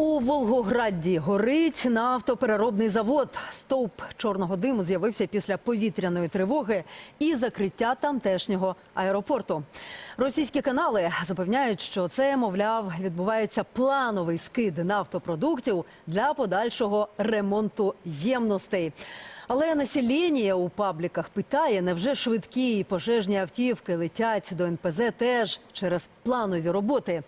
У Волгограді горить нафтопереробний завод. Стовп чорного диму з'явився після повітряної тривоги і закриття тамтешнього аеропорту. Російські канали запевняють, що це, мовляв, відбувається плановий скид нафтопродуктів для подальшого ремонту ємностей. Але населення у пабліках питає, невже швидкі і пожежні автівки летять до НПЗ теж через планові роботи.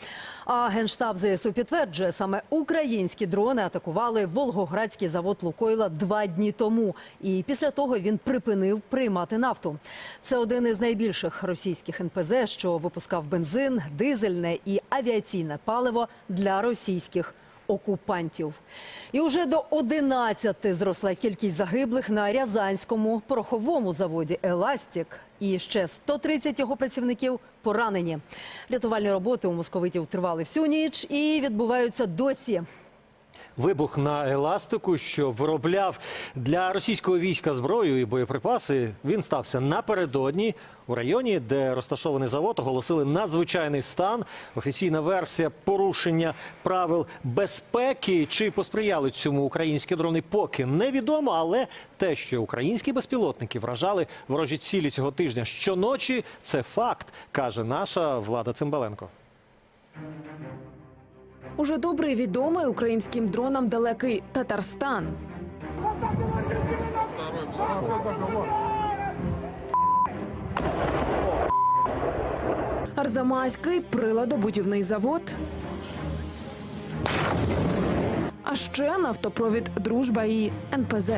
А генштаб ЗСУ підтверджує, саме українські дрони атакували Волгоградський завод Лукойла два дні тому. І після того він припинив приймати нафту. Це один із найбільших російських НПЗ, що випускав бензин, дизельне і авіаційне паливо для російських окупантів. І уже до 11 зросла кількість загиблих на Рязанському пороховому заводі Еластік. І ще 130 його працівників поранені. Рятувальні роботи у московитів тривали всю ніч і відбуваються досі. Вибух на еластику, що виробляв для російського війська зброю і боєприпаси, він стався напередодні у районі, де розташований завод, оголосили надзвичайний стан. Офіційна версія порушення правил безпеки. Чи посприяли цьому українські дрони, поки невідомо. Але те, що українські безпілотники вражали ворожі цілі цього тижня щоночі, це факт, каже наша влада Цимбаленко. Уже добре відомий українським дронам далекий Татарстан. Арзамаський приладобудівний завод. А ще нафтопровід Дружба і НПЗ.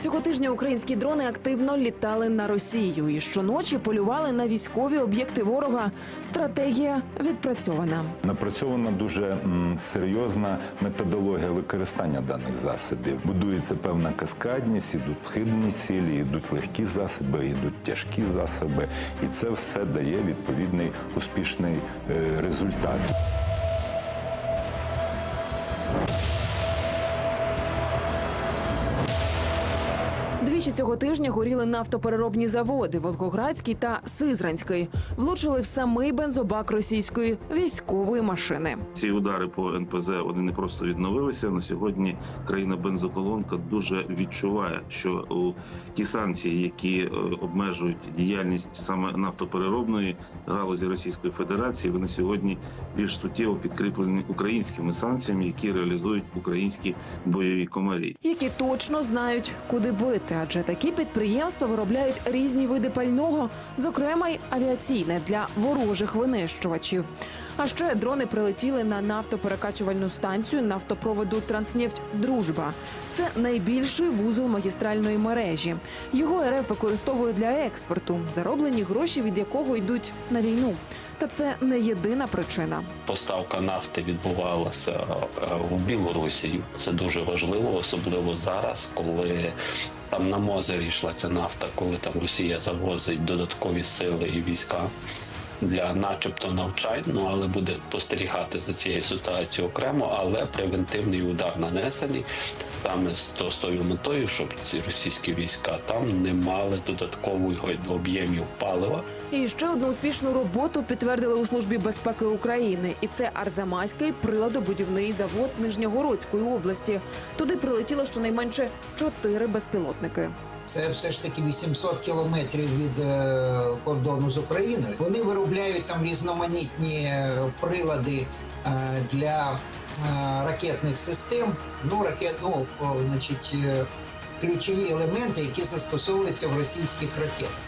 Цього тижня українські дрони активно літали на Росію і щоночі полювали на військові об'єкти ворога. Стратегія відпрацьована. Напрацьована дуже серйозна методологія використання даних засобів. Будується певна каскадність, ідуть схибні цілі, йдуть легкі засоби, йдуть тяжкі засоби, і це все дає відповідний успішний е, результат. Двічі цього тижня горіли нафтопереробні заводи Волгоградський та Сизранський. Влучили в самий бензобак російської військової машини. Ці удари по НПЗ вони не просто відновилися. На сьогодні країна бензоколонка дуже відчуває, що ті санкції, які е, обмежують діяльність саме нафтопереробної галузі Російської Федерації, вони сьогодні більш суттєво підкріплені українськими санкціями, які реалізують українські бойові комарі. які точно знають, куди бити, адже такі підприємства виробляють різні види пального, зокрема й авіаційне для ворожих винищувачів. А ще дрони прилетіли на нафтоперекачувальну станцію нафтопроводу Транснефть Дружба. Це найбільший вузол магістральної мережі. Його РФ використовує для експорту, зароблені гроші від якого йдуть на війну. Та це не єдина причина. Поставка нафти відбувалася е, в Білорусі. Це дуже важливо, особливо зараз, коли там на Мозері йшла ця нафта, коли там Росія завозить додаткові сили і війська для, начебто, навчань. Ну але буде спостерігати за цією ситуацією окремо, але превентивний удар нанесений саме з то- тою метою, щоб ці російські війська там не мали додаткових об'ємів палива. І ще одну успішну роботу підтвердили у службі безпеки України, і це Арзамаський приладобудівний завод Нижньогородської області. Туди прилетіло щонайменше чотири безпілотники. Це все ж таки 800 кілометрів від е, кордону з Україною. Вони виробляють там різноманітні е, прилади е, для ракетних систем. Ну, ракет, ну, значить, ключові елементи, які застосовуються в російських ракетах.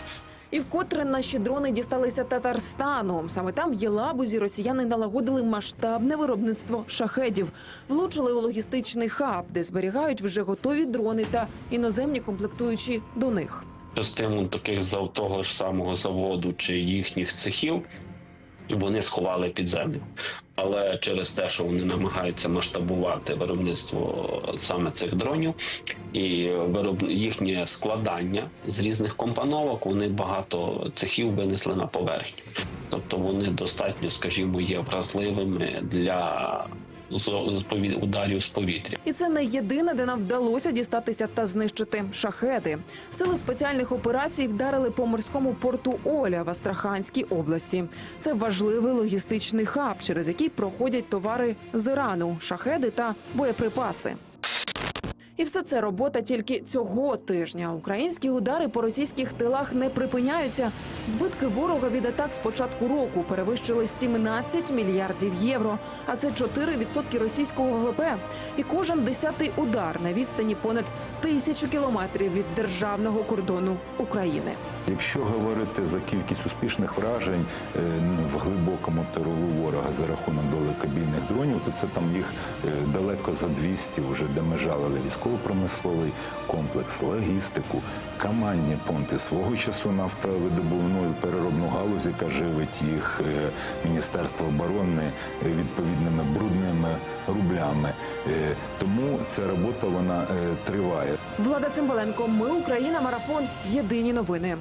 І вкотре наші дрони дісталися Татарстану. Саме там в Єлабузі росіяни налагодили масштабне виробництво шахедів, влучили у логістичний хаб, де зберігають вже готові дрони та іноземні комплектуючі до них. частину таких за того ж самого заводу чи їхніх цехів вони сховали під землю. Але через те, що вони намагаються масштабувати виробництво саме цих дронів і їхнє складання з різних компоновок, вони багато цехів винесли на поверхню. Тобто вони достатньо, скажімо, є вразливими для з, з пові- ударів з повітря. І це не єдине, де нам вдалося дістатися та знищити шахеди. Сили спеціальних операцій вдарили по морському порту Оля в Астраханській області. Це важливий логістичний хаб, через який проходять товари з Ірану, шахеди та боєприпаси. І все це робота тільки цього тижня. Українські удари по російських тилах не припиняються. Збитки ворога від атак з початку року перевищили 17 мільярдів євро. А це 4% російського ВВП. І кожен десятий удар на відстані понад тисячу кілометрів від державного кордону України. Якщо говорити за кількість успішних вражень е, в глибокому тилу ворога за рахунок далекобійних дронів, то це там їх е, далеко за 200 вже, де ми жалили військово-промисловий комплекс, логістику, каманні понти свого часу нафтовидобувну і переробну галузь, яка живить їх е, Міністерство оборони відповідними брудними рублями. Е, Тому ця робота вона е, триває. Влада Цимбаленко. Ми Україна. Марафон. Єдині новини.